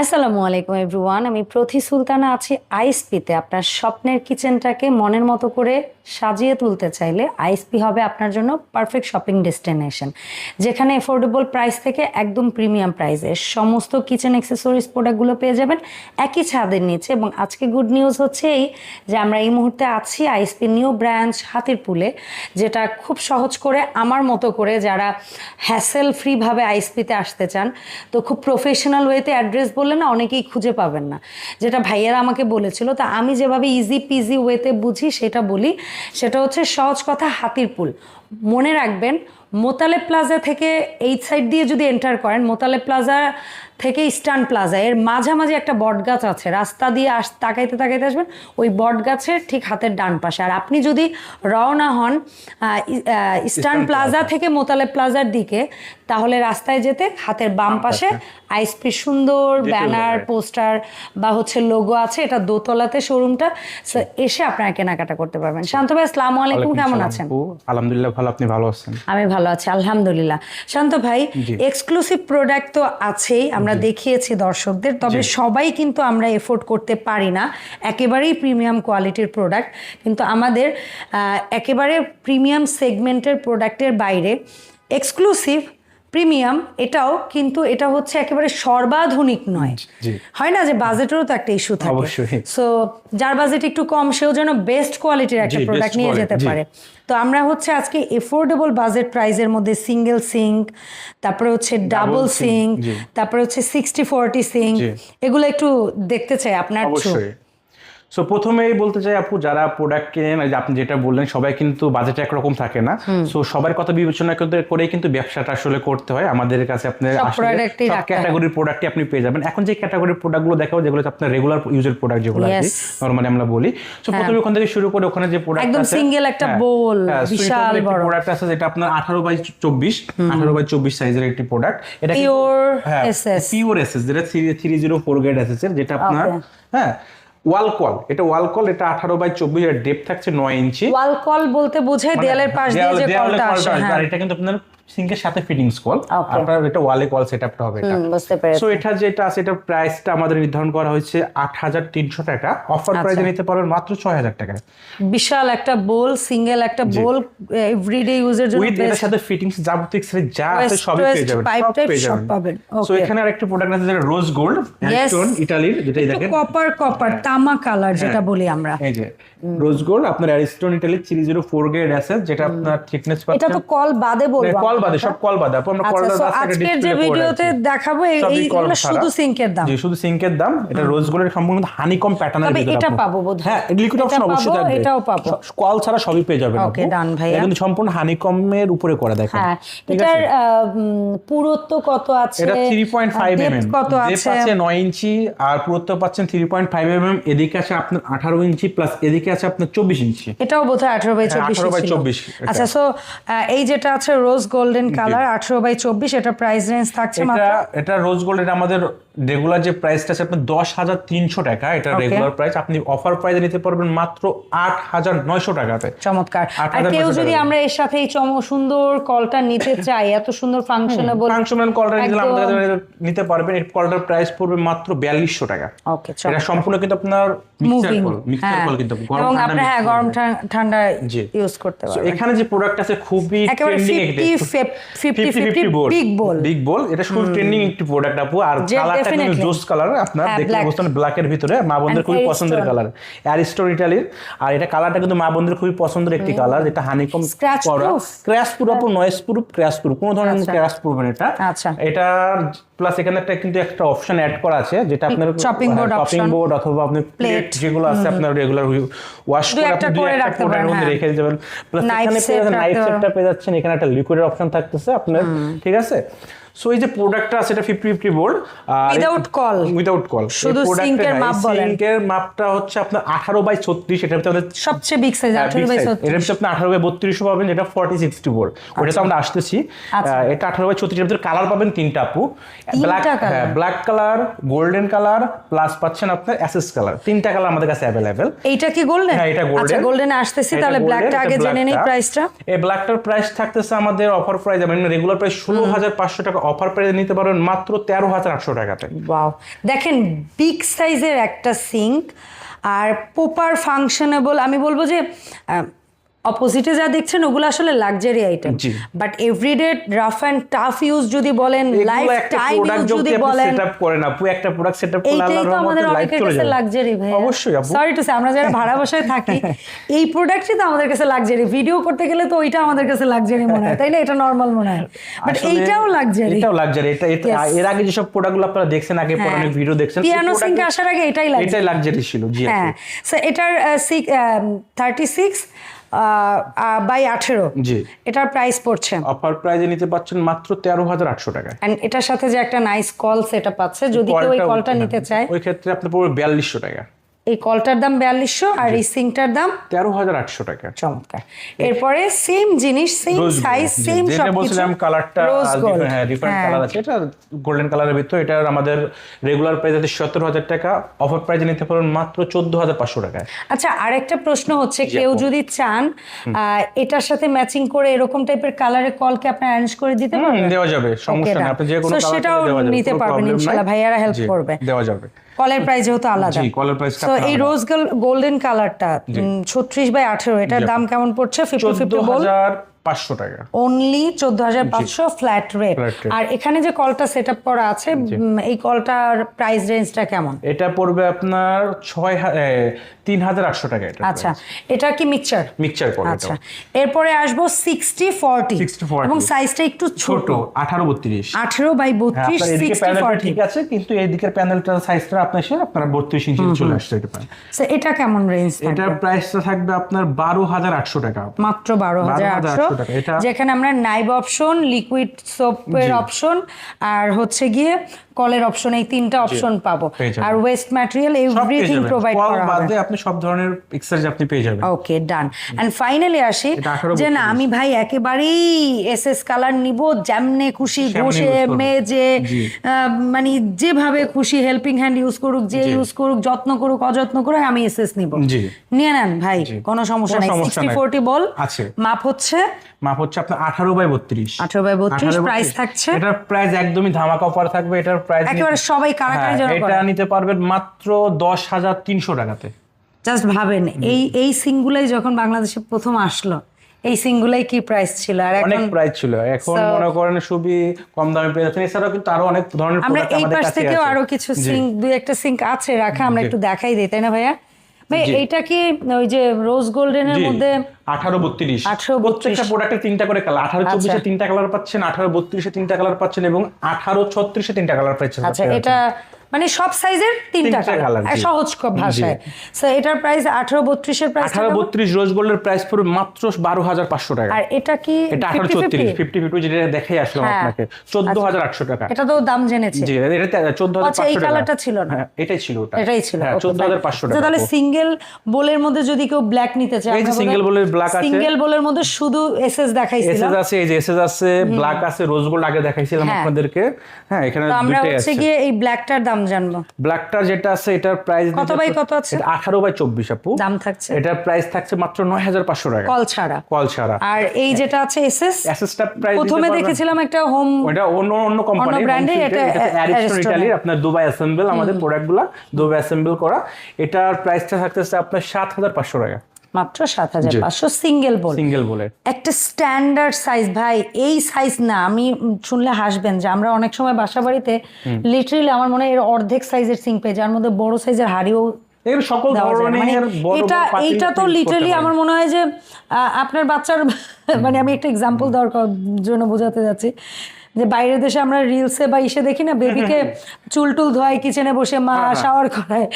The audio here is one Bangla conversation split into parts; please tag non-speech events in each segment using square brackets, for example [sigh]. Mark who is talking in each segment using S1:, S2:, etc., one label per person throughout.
S1: আসসালামু আলাইকুম এভরিওয়ান আমি প্রতি সুলতানা আছি আইএসপিতে। আপনার স্বপ্নের কিচেনটাকে মনের মতো করে সাজিয়ে তুলতে চাইলে আইএসপি হবে আপনার জন্য পারফেক্ট শপিং ডেস্টিনেশন যেখানে এফোর্ডেবল প্রাইস থেকে একদম প্রিমিয়াম প্রাইসে সমস্ত কিচেন অ্যাক্সেসরিজ প্রোডাক্টগুলো পেয়ে যাবেন একই ছাদের নিচে। এবং আজকে গুড নিউজ হচ্ছে এই যে আমরা এই মুহূর্তে আছি আইএসপি নিউ ব্রাঞ্চ হাতিরপুলে, যেটা খুব সহজ করে আমার মতো করে যারা হ্যাসেল ফ্রিভাবে আইএসপিতে আসতে চান, তো খুব প্রফেশনাল ওয়েতে অ্যাড্রেস বললে না অনেকেই খুঁজে পাবেন না। যেটা ভাইয়ারা আমাকে বলেছিল, তা আমি যেভাবে ইজি পিজি ওয়েতে বুঝি সেটা বলি, সেটা হচ্ছে সহজ কথা হাতির পুল। মনে রাখবেন, মোতালে প্লাজা থেকে এই সাইড দিয়ে যদি এন্টার করেন, মোতালে প্লাজা থেকে ইস্টার্ন প্লাজা এর মাঝামাঝি একটা বট গাছ আছে রাস্তা দিয়ে আস তাকাইতে তাকাইতে আসবেন ওই বট গাছের ঠিক হাতের ডান পাশে। আর আপনি যদি রওনা হন ইস্টার্ন প্লাজা থেকে মোতালে প্লাজার দিকে তাহলে রাস্তায় যেতে হাতের বাম পাশে আইসপি সুন্দর ব্যানার পোস্টার বা হচ্ছে লোগো আছে এটা দোতলাতে শোরুমটা এসে আপনারা কেনাকাটা করতে পারবেন। শান্ত ভাই আসসালামু আলাইকুম কেমন আছেন?
S2: আলহামদুলিল্লাহ ভালো। আপনি ভালো আছেন?
S1: আমি ভালো আছি আলহামদুলিল্লাহ। শান্ত ভাই এক্সক্লুসিভ প্রোডাক্ট তো আছেই আমরা দেখিয়েছি দর্শকদের তবে সবাই কিন্তু আমরা এফোর্ড করতে পারি না। একেবারেই প্রিমিয়াম কোয়ালিটির প্রোডাক্ট। কিন্তু আমাদের একেবারে প্রিমিয়াম সেগমেন্টের প্রোডাক্টের বাইরে এক্সক্লুসিভ প্রিমিয়াম এটাও কিন্তু এটা হচ্ছে একেবারে সর্বাধুনিক নয়। হয় না যে বাজেটেরও তো একটা ইস্যু থাকে? সো যার বাজেট একটু কম সেও যেন বেস্ট কোয়ালিটির একটা প্রোডাক্ট নিয়ে যেতে পারে। তো আমরা হচ্ছে আজকে এফোর্ডেবল বাজেট প্রাইজের মধ্যে সিঙ্গেল সিঙ্ক তারপরে হচ্ছে ডাবল সিঙ্ক। তারপরে হচ্ছে সিক্সটি ফোরটি সিঙ্ক এগুলো একটু দেখতে চাই আপনার
S2: সো প্রথমেই বলতে চাই আপু যারা প্রোডাক্ট কেনেন আপনি যেটা বললেন সবাই কিন্তু বাজেট একরকম থাকে না। সো সবার কথা বিবেচনা করতে করেই কিন্তু ব্যবসাটা আসলে করতে হয়। আমাদের কাছে আপনার
S1: সব হয়।
S2: ক্যাটাগরির প্রোডাক্টই আপনি পেয়ে যাবেন। এখন যে ক্যাটাগরির প্রোডাক্টগুলো দেখাবো যেগুলো আপনার রেগুলার ইউজের প্রোডাক্ট যেগুলো
S1: আছে.
S2: নরমালি আমরা বলি। সো প্রথমে ওখান থেকে শুরু করে ওখানে যে প্রোডাক্ট
S1: একদম single একটা
S2: হ্যাঁ,
S1: bowl,
S2: হ্যাঁ, so
S1: বিশাল বড়।
S2: প্রোডাক্ট আছে যেটা আপনার আঠারো বাই চব্বিশ আঠারো বাই চব্বিশ সাইজের একটি প্রোডাক্ট এটা হ্যাঁ,
S1: SS
S2: পিওর এসএস যেটা three three zero four grade SS এর যেটা আপনার হ্যাঁ। ওয়াল কল এটা ওয়ালকল এটা আঠারো বাই চব্বিশ এর ডেপ থাকছে নয় ইঞ্চি।
S1: ওয়ালকল বলতে বোঝায় দেয়ালের পাশ দিয়ে যে কলটা
S2: কলটা
S1: আসে হ্যাঁ।
S2: এটা কিন্তু আপনার সিঙ্কের সাথে ফিটিংস কল আপনার এটা ওয়ালে কল হবে এটা।
S1: বুঝতে পেরেছি।
S2: সো এটা যেটা আছে এটা প্রাইসটা আমাদের নির্ধারণ করা হয়েছে আট হাজার তিনশো টাকা। অফার
S1: আচ্ছা।
S2: প্রাইসে নিতে পারবেন মাত্র ছয় হাজার টাকা।
S1: বিশাল একটা বোল সিঙ্গেল একটা বোল এভরিডে ইউজের জন্য
S2: উইথ এটার সাথে ফিটিংস যাবতীয় যা আছে সবই পেয়ে যাবেন
S1: type
S2: পেয়ে
S1: সব পাবেন।
S2: সো এখানে আরেকটা প্রোডাক্ট আছে যেটা রোজ গোল্ড অ্যান্ডস্টোন ইটালির যেটা এই দেখেন।
S1: কপার কপার তামা কালার যেটা বলি আমরা।
S2: এই যে রোজ গোল্ড আপনার অ্যারিস্টোন জিরো ফোর গ্রেড আছে যেটা আপনার থিকনেস
S1: এটা
S2: পাচ্ছেন।
S1: তো কল বাদে বলব
S2: কল বাদে সব কল বাদে। আপু আমরা
S1: আচ্ছা
S2: কলটা রাস্তায়
S1: আজকের যে ভিডিওতে দেখাবো এইগুলো শুধু সিঙ্কের দাম।
S2: জি শুধু সিঙ্কের দাম। এটা রোজ গোল্ডের সম্পূর্ণ হানিকম প্যাটার্নের ভিতরে
S1: এটা পাবো বোধহয়।
S2: হ্যাঁ লিকুইড অপশন অবশ্যই থাকবে।
S1: এটাও পাবো।
S2: কল ছাড়া সবই পেয়ে যাবেন আপু।
S1: done ভাইয়া।
S2: এটা কিন্তু সম্পূর্ণ হানিকমের উপরে করা দেখেন।
S1: হ্যাঁ এটার পুরুত্ব কত আছে?
S2: এটা থ্রি পয়েন্ট ফাইভ
S1: আর
S2: এম
S1: depth
S2: এম
S1: কত আছে?
S2: আছে নয় ইঞ্চি আর পুরুত্ব পাচ্ছেন three point five M M এদিকে আছে আপনার আঠারো ইঞ্চি প্লাস এদিকে আছে আপনার চব্বিশ ইঞ্চি।
S1: এটাও বোধহয় আঠারো বাই
S2: হ্যাঁ,
S1: চব্বিশ
S2: 18 by 24
S1: আচ্ছা সো এই যেটা আছে রোজ গোল্ডেন কালার আঠারো বাই চব্বিশ এটা প্রাইস রেঞ্জ থাকছে
S2: এটা এটা রোজ গোল্ড এটা আমাদের রেগুলার যে প্রাইসটা আছে আপনার দশ হাজার তিনশো টাকা এটা রেগুলার প্রাইস আপনি অফার প্রাইসে নিতে পারবেন মাত্র আট হাজার নয়শো টাকাতে।
S1: চমৎকার। আর কেউ যদি আমরা এর সাথে এই চম সুন্দর কলটা নিতে [laughs] চাই এত সুন্দর ফাংশনেবল
S2: ফাংশনাল কলটা
S1: একদম।
S2: আমাদের নিতে পারবেন। এই কলটার প্রাইস পড়বে মাত্র বিয়াল্লিশশো টাকা।
S1: ওকে
S2: এটা সম্পূর্ণ কিন্তু আপনার মিক্সার কল মিক্সার কল কিন্তু গরম ঠান্ডা
S1: হ্যাঁ গরম। ঠান্ডা ইউজ করতে পারবেন।
S2: এখানে যে প্রোডাক্ট আছে খুবই ট্রেন্ডিং
S1: 50 50 50 big
S2: বিগ বল এটা খুব ট্রেন্ডিং একটি প্রোডাক্ট আপু। আর কালারটা কিন্তু জোস কালার আপনার
S1: হ্যাঁ,
S2: দেখতে
S1: black।
S2: ব্ল্যাকের ভিতরে। মা বোনদের খুবই পছন্দের কালার অ্যারিস্টোন ইটালির আর এটা কালারটা কিন্তু মা বোনদের খুবই পছন্দের একটি কালার যেটা হানিকম করা? ক্র্যাশ প্রুফ আপু প্রুফ ক্র্যাশ প্রুফ কোনো ধরনের
S1: আচ্ছা।
S2: ক্র্যাশ প্রুফ এটা।
S1: আচ্ছা।
S2: এটা প্লাস এখানে একটা কিন্তু একটা অপশন অ্যাড করা আছে যেটা আপনার
S1: চপিং বোর্ড
S2: চপিং। বোর্ড অথবা আপনি প্লেট যেগুলো আছে আপনার রেগুলার ওয়াশ করে আপনি দুই
S1: করে
S2: একটা
S1: রাখতে পারেন,
S2: মধ্যে
S1: হ্যাঁ।
S2: রেখে দিতে পারেন প্লাস এখানে
S1: set
S2: নাইফ সেটটা পেয়ে যাচ্ছেন এখানে একটা লিকুইডের অপশন থাকতেছে আপনার ঠিক আছে সো এই যে প্রোডাক্টটা আছে এটা ফিফটি ফিফটি আর
S1: Without call।
S2: উইদাউট কল
S1: শুধু এর মাপ বলেন।
S2: সিঙ্কের মাপটা হচ্ছে আপনার আঠারো বাই ছত্রিশ এটা হচ্ছে আমাদের
S1: সবচেয়ে বিগ সাইজ
S2: হ্যাঁ,
S1: আঠারো বাই
S2: এর ভিতরে আপনি আঠারো বাই বত্রিশও পাবেন যেটা ফর্টি সিক্সটি ফোর ওটা তো আমরা আসতেছি।
S1: আচ্ছা।
S2: এটা আঠারো বাই ছত্রিশ ভিতরে কালার পাবেন তিনটা আপু। ব্ল্যাক হ্যাঁ black colour golden colour plus পাচ্ছেন আপনার অ্যাসেস কালার তিনটা কালার আমাদের কাছে অ্যাভেলেবেল
S1: এইটা কি গোল্ডেন
S2: হ্যাঁ এটা গোল্ডেন
S1: আচ্ছা গোল্ডেনে আসতেছি তাহলে ব্ল্যাকটা আগে জেনে নেই প্রাইসটা
S2: এই ব্ল্যাকটার প্রাইস থাকতেছে আমাদের অফার প্রাইস মানে রেগুলার প্রাইস ষোলো হাজার পাঁচশো টাকা অফার প্রাইসে নিতে পারবেন মাত্র তেরো হাজার আটশো টাকাতে।
S1: ওয়াও। দেখেন, বিগ সাইজের একটা সিঙ্ক, আর প্রপার ফাংশনেবল, আমি বলব যে অপোজিটে যা দেখছেন ওগুলো আসলে luxury item but everyday rough and tough use যদি বলেন লাইফ টাইম ইউজ যদি বলেন
S2: সেটআপ করেন আপু একটা প্রোডাক্ট সেটআপ করলে আল্লাহর
S1: তো আমাদের
S2: রহমতে
S1: অনেকের কাছে লাক্সারি ভাই
S2: অবশ্যই আপু।
S1: সরি টু সে আমরা যারা ভাড়া বাসায় থাকি [laughs] এই প্রোডাক্টই তো আমাদের কাছে লাক্সারি ভিডিও করতে গেলে তো ওইটা আমাদের কাছে লাক্সারি মনে হয় তাই না? এটা নর্মাল মনে হয়। বাট এইটাও লাক্সারি
S2: এটাও লাক্সারি এটা এর আগে যেসব প্রোডাক্টগুলো আপনারা দেখছেন আগে
S1: হ্যাঁ।
S2: ভিডিও দেখছেন
S1: পিয়ানো সিঙ্ক আসার আগে এটাই লাক্সারি
S2: এটাই লাক্সারি ছিল জি।
S1: হ্যাঁ। সো এটার থার্টি সিক্স বাই আঠেরো।
S2: জি।
S1: এটার প্রাইস পড়ছে।
S2: অফার প্রাইজে নিতে পাচ্ছেন মাত্র তেরো হাজার আটশো টাকা।
S1: এন্ড এটার সাথে যে একটা নাইস কল সেটা পাচ্ছে যদি কেউ এই
S2: কলটা-
S1: কলটা নিতে চায়।
S2: ওই ক্ষেত্রে আপনার পড়বে বিয়াল্লিশশো টাকা।
S1: এই কলটার দাম বিয়াল্লিশশো আর এই সিঙ্কটার দাম
S2: তেরো হাজার আটশো টাকা।
S1: চমৎকার। এরপরে সেম জিনিস সেম সাইজ সেম সব
S2: বলছিলাম কালারটা হ্যাঁ ডিফারেন্ট কালার আছে। এটা গোল্ডেন কালারের ভিতর এটা আমাদের রেগুলার প্রাইস আছে সত্তর হাজার টাকা। অফার প্রাইজে নিতে পারেন মাত্র চোদ্দ হাজার পাঁচশো টাকায়।
S1: আচ্ছা আরেকটা প্রশ্ন হচ্ছে কেউ যদি চান এটার সাথে ম্যাচিং করে এরকম টাইপের কালারের কলকে আপনি অ্যারেঞ্জ করে দিতে
S2: হুম,
S1: পারবেন?
S2: দেওয়া যাবে সমস্যা নেই। আপনি যে কোনো
S1: সেটাও নিতে পারবেন। ইনশাআল্লাহ ভাইয়ারা হেল্প করবে।
S2: দেওয়া যাবে।
S1: কলের প্রাইস যেহেতু আলাদা।
S2: জি, কলের
S1: তো এই। রোজ গোল্ডেন কালারটা ছত্রিশ বাই আঠেরো এটার দাম কেমন পড়ছে? Fifty fifty ball.
S2: পাঁচশো টাকা।
S1: অনলি চোদ্দ হাজার পাঁচশো ফ্ল্যাট রেট আর এখানে যে কলটা সেট আপ করা আছে এই কলটার প্রাইস রেঞ্জটা কেমন?
S2: এটা পড়বে আপনার ছয় তিন হাজার আটশো টাকা এটা
S1: আচ্ছা। এটা কি মিক্সচার
S2: মিক্সচার
S1: আচ্ছা। এরপরে আসব সিক্সটি ফর্টি এবং সাইজটা একটু ছোট।
S2: আঠারো বত্রিশ।
S1: আঠেরো বাই
S2: হ্যাঁ,
S1: বত্রিশ সিক্সটি ফর্টি
S2: ঠিক আছে কিন্তু এদিকের প্যানেলটার সাইজটা আপনার সে আপনার বত্রিশ ইঞ্চি চলে আসছে এটা
S1: এটা কেমন রেঞ্জ
S2: এটার প্রাইসটা থাকবে আপনার বারো হাজার আটশো টাকা।
S1: মাত্র বারো হাজার আটশো।
S2: 12,800 টাকা, এটা-
S1: যেখানে আমরা নাইব অপশন লিকুইড সোপের অপশন আর হচ্ছে গিয়ে কলের অপশন এই তিনটা অপশন পাবো। আর ওয়েস্ট ম্যাটেরিয়াল এভরিথিং প্রোভাইড করা হবে।
S2: আপনি সব ধরনের এক্সারসাইজ আপনি পেয়ে যাবেন।
S1: ওকে ডান এন্ড ফাইনালি আসি যে না আমি ভাই একেবারেই এস এস কালার নিব যেমনে খুশি
S2: করব।
S1: মেজে মানে যেভাবে খুশি হেল্পিং হ্যান্ড ইউজ করুক যে ইউজ করুক যত্ন করুক অযত্ন করুক আমি এস এস নিব। নিয়ে নেন ভাই কোনো সমস্যা নাই।
S2: সমস্যা
S1: সিক্সটি
S2: নাই।
S1: Forty ball.
S2: আছে।
S1: মাপ হচ্ছে?
S2: মাপ হচ্ছে আপনার আঠারো বাই বত্রিশ।
S1: 18 by 32,
S2: 18
S1: price থাকছে?
S2: এটার প্রাইস একদমই ধামাকা অফার থাকবে। এটার প্রাইস
S1: একেবারে সবাই কারাকারি জন্য
S2: এটা নিতে পারবেন মাত্র দশ হাজার তিনশো টাকাতে।
S1: জাস্ট ভাবেন এই এই সিঙ্গুলাই যখন বাংলাদেশে প্রথম আসলো এই সিঙ্গুলাই কি প্রাইস ছিল? আর
S2: অনেক প্রাইস ছিল। এখন মনে করেন খুবই কম দামে পেয়ে যাচ্ছেন। এছাড়াও কিন্তু আরও অনেক ধরনের
S1: আমরা এই
S2: আমাদের
S1: পাশ থেকেও আরও কিছু সিঙ্ক দুই একটা সিঙ্ক আছে রাখা আমরা একটু দেখাই দিই তাই না ভাইয়া? ভাই। এইটা কি ওই যে রোজ গোল্ডেনের মধ্যে?
S2: আঠারো বত্রিশ।
S1: 18
S2: প্রত্যেকটা প্রোডাক্টে তিনটা করে কালার আঠারো
S1: আচ্ছা।
S2: চব্বিশে তিনটা কালার পাচ্ছেন আঠারো বত্রিশে তিনটা কালার পাচ্ছেন এবং আঠারো ছত্রিশে তিনটা কালার পাচ্ছেন।
S1: আচ্ছা এটা মানে সব সাইজের তিনটা কালার সহজ ভাষায়। সো এটার প্রাইস আঠারো বত্রিশের প্রাইস
S2: আঠারো বত্রিশ রোজ গোল্ডের প্রাইস পড়বে মাত্র বারো হাজার পাঁচশো টাকা।
S1: আর এটা কি
S2: এটা আঠারো
S1: 50-50?
S2: ফিফটি ফিফটি যেটা দেখাই আসলাম
S1: হ্যাঁ।
S2: আপনাকে। চোদ্দ হাজার আটশো টাকা।
S1: এটা তো দাম জেনেছি।
S2: জি এটা চোদ্দ হাজার
S1: আচ্ছা, এই কালারটা ছিল না।
S2: হ্যাঁ, এটাই ছিল ওটা।
S1: এটাই ছিল
S2: হ্যাঁ চোদ্দ হাজার পাঁচশো
S1: আচ্ছা,
S2: টাকা
S1: তাহলে সিঙ্গেল বোলের মধ্যে যদি কেউ ব্ল্যাক নিতে চায়
S2: এই যে bowl এর black আছে।
S1: সিঙ্গেল বোলের মধ্যে শুধু এসএস দেখাইছিল
S2: এসএস আছে এই যে এসএস আছে ব্ল্যাক আছে রোজ গোল্ড আগে দেখাইছিলাম। আপনাদেরকে। হ্যাঁ এখানে
S1: তো আমরা হচ্ছে গিয়ে এই ব্ল্যাকটার দাম জানব।
S2: ব্ল্যাকটার যেটা আছে এটার প্রাইস
S1: কত বাই কত আছে?
S2: আঠারো বাই চব্বিশ আপু।
S1: দাম থাকছে।
S2: এটার প্রাইস থাকছে মাত্র নয় হাজার পাঁচশো টাকা।
S1: কল ছাড়া।
S2: কল ছাড়া।
S1: আর এই যেটা আছে এসএস
S2: অ্যাসেসটা প্রাইস
S1: প্রথমে দেখেছিলাম একটা হোম
S2: ওটা অন্য অন্য কোম্পানি
S1: এর, এটা
S2: অ্যারিস্টন ইটালির আপনার দুবাই অ্যাসেম্বল আমাদের প্রোডাক্টগুলো দুবাই অ্যাসেম্বল করা। এটার প্রাইসটা থাকতেছে আপনার সাত হাজার পাঁচশো টাকা।
S1: মাত্র সাত হাজার পাঁচশো সিঙ্গেল বোল
S2: সিঙ্গেল বলে
S1: একটা স্ট্যান্ডার্ড সাইজ ভাই এই সাইজ না আমি শুনলে হাসবেন যে আমরা অনেক সময় বাসা বাড়িতে লিটারেলি আমার মনে হয় এর অর্ধেক সাইজের সিঙ্ক পেয়ে যার মধ্যে বড় সাইজের হাড়িও
S2: সকল।
S1: মানে
S2: ধরনের বড়
S1: এটা
S2: বড় পাতিল
S1: এইটা তো লিটারালি আমার মনে হয় যে আপনার বাচ্চার মানে আমি একটা এক্সাম্পল দেওয়ার জন্য বোঝাতে যাচ্ছি। যে বাইরের দেশে আমরা রিলসে বা ইসে দেখি না বেবিকে চুল টুল ধোয় কিচেনে বসে মা শাওয়ার করায়।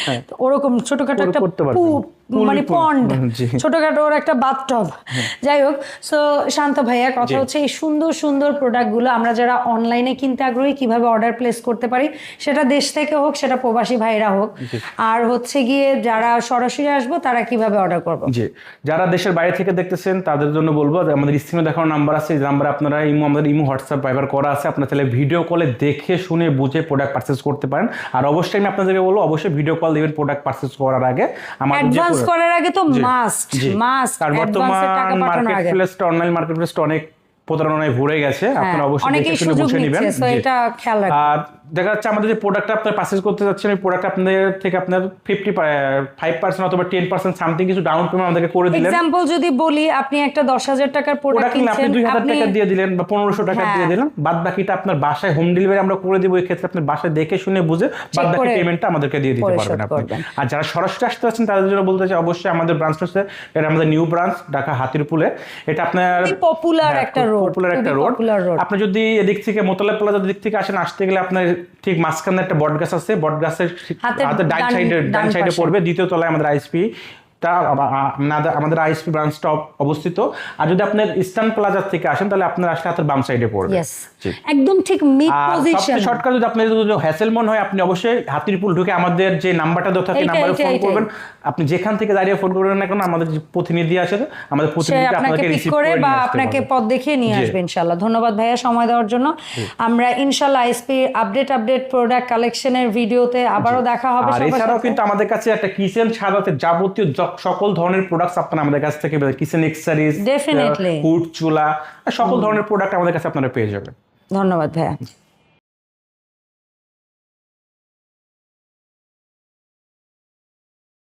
S1: ওরকম ছোটখাটো একটা মানে পন্ড ছোটখাটো ওর একটা বাথটব যাই হোক সো শান্ত ভাইয়া কথা হচ্ছে এই সুন্দর সুন্দর প্রোডাক্টগুলো আমরা যারা অনলাইনে কিনতে আগ্রহী কীভাবে অর্ডার প্লেস করতে পারি সেটা দেশ থেকে হোক সেটা প্রবাসী ভাইরা হোক। আর হচ্ছে গিয়ে যারা সরাসরি আসব তারা কীভাবে অর্ডার করব?
S2: জি। যারা দেশের বাইরে থেকে দেখতেছেন তাদের জন্য বলব আমাদের স্ক্রিনে দেখানো নাম্বার আছে এই নাম্বারে আপনারা ইমো আমাদের ইমো হোয়াটসঅ্যাপ ব্যবহার করা আছে। আপনারা তাহলে ভিডিও কলে দেখে শুনে বুঝে প্রোডাক্ট পারচেস করতে পারেন। আর অবশ্যই আমি আপনাদেরকে বলব অবশ্যই ভিডিও কল দেবেন প্রোডাক্ট পারচেস করার আগে। product-
S1: করার আগে তো মাস্ট। মাস্ট
S2: আর বর্তমান মার্কেটপ্লেসটা অনলাইন মার্কেটপ্লেসটা অনেক প্রতারণায় ভরে গেছে আপনারা
S1: হ্যাঁ,
S2: অবশ্যই দেখে শুনে বুঝে নেবেন।
S1: এটা খেয়াল রাখবেন
S2: দেখা যাচ্ছে আমাদের যে প্রোডাক্টটা আপনার পারচেজ করতে যাচ্ছেন ওই প্রোডাক্ট আপনাদের থেকে আপনার ফিফটি ফাইভ পার্সেন্ট অথবা টেন পার্সেন্ট সামথিং কিছু ডাউন পেমেন্ট আমাদেরকে করে দিলেন।
S1: এক্সাম্পল যদি বলি আপনি একটা দশ হাজার টাকার প্রোডাক্ট
S2: প্রোডাক্ট কিনলে আপনি দুই হাজার টাকা দিয়ে দিলেন বা পনেরোশো টাকা
S1: হ্যাঁ।
S2: দিয়ে দিলেন বাদ বাকিটা আপনার বাসায় হোম ডেলিভারি আমরা করে দিব এই ক্ষেত্রে আপনার বাসায় দেখে শুনে বুঝে বাদ বাকি পেমেন্টটা আমাদেরকে দিয়ে দিতে পারবেন আপনি। আর যারা সরাসরি আসতে যাচ্ছেন তাদের জন্য বলতে চাই অবশ্যই আমাদের ব্রাঞ্চ হচ্ছে এটা আমাদের নিউ ব্রাঞ্চ ঢাকা হাতিরপুলে। এটা আপনার
S1: পপুলার
S2: হ্যাঁ,
S1: একটা road,
S2: popular একটা রোড আপনি যদি এদিক থেকে মোতলা প্লাজার দিক থেকে আসেন আসতে গেলে আপনার ঠিক মাঝখানে একটা বট গাছ আছে বট গাছের
S1: হাতের
S2: হাতের ডান সাইডে
S1: ডান
S2: সাইডে পড়বে দ্বিতীয় তলায় আমাদের আইএসপি আ- আমাদের- আইএসপি ব্রাঞ্চটা অবস্থিত। আর যদি আপনার ইস্টার্ন প্লাজার থেকে আসেন তাহলে আপনার আসলে হাতের বাম সাইডে পড়বে।
S1: একদম ঠিক মিড পজিশন
S2: শর্টকাট যদি আপনার যদি হ্যাসেল মনে হয় আপনি অবশ্যই হাতির পুল ঢুকে আমাদের যে নাম্বারটা দেওয়া থাকে নাম্বারে ফোন করবেন। আপনি যেখান থেকে দাঁড়িয়ে ফোন করবেন না কেন আমাদের যে প্রতিনিধি আছে আমাদের প্রতিনিধি
S1: আপনাকে
S2: রিসিভ
S1: করে বা আপনাকে পথ দেখিয়ে নিয়ে। আসবে ইনশাল্লাহ ধন্যবাদ ভাইয়া সময় দেওয়ার জন্য। আমরা ইনশাল্লাহ আইএসপি আপডেট আপডেট প্রোডাক্ট কালেকশনের ভিডিওতে আবারও দেখা হবে
S2: আর এছাড়াও কিন্তু আমাদের কাছে একটা কিচেন সাজাতে যাবতীয় সকল ধরনের প্রোডাক্টস আপনারা আমাদের কাছ থেকে কিচেন এক্সারিজ
S1: ডেফিনেটলি
S2: হুড চুলা সকল ধরনের প্রোডাক্ট আমাদের কাছে আপনারা পেয়ে যাবেন।
S1: ধন্যবাদ ভাইয়া।